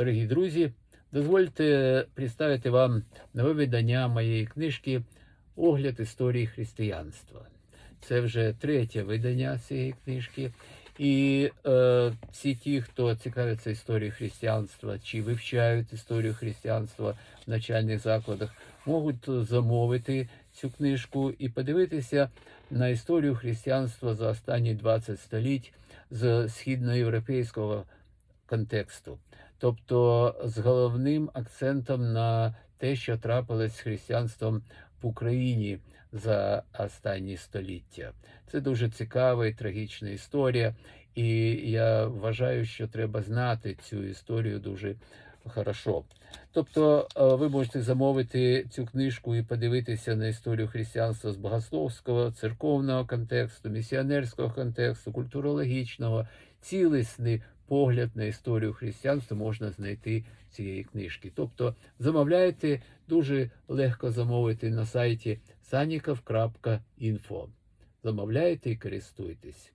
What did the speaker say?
Дорогі друзі, дозвольте представити вам нове видання моєї книжки Огляд історії християнства. Це вже третє видання цієї книжки. І е, всі ті, хто цікавиться історією християнства чи вивчають історію християнства в навчальних закладах, можуть замовити цю книжку і подивитися на історію християнства за останні 20 століть з східноєвропейського контексту, тобто з головним акцентом на те, що трапилось з християнством в Україні за останні століття. Це дуже цікава і трагічна історія, і я вважаю, що треба знати цю історію дуже хорошо. Тобто е, ви можете замовити цю книжку і подивитися на історію християнства з богословського, церковного контексту, місіонерського контексту, культурологічного, цілісний погляд на історію християнства можна знайти цієї книжки. Тобто замовляйте дуже легко замовити на сайті sannikov.info. Замовляйте і користуйтесь.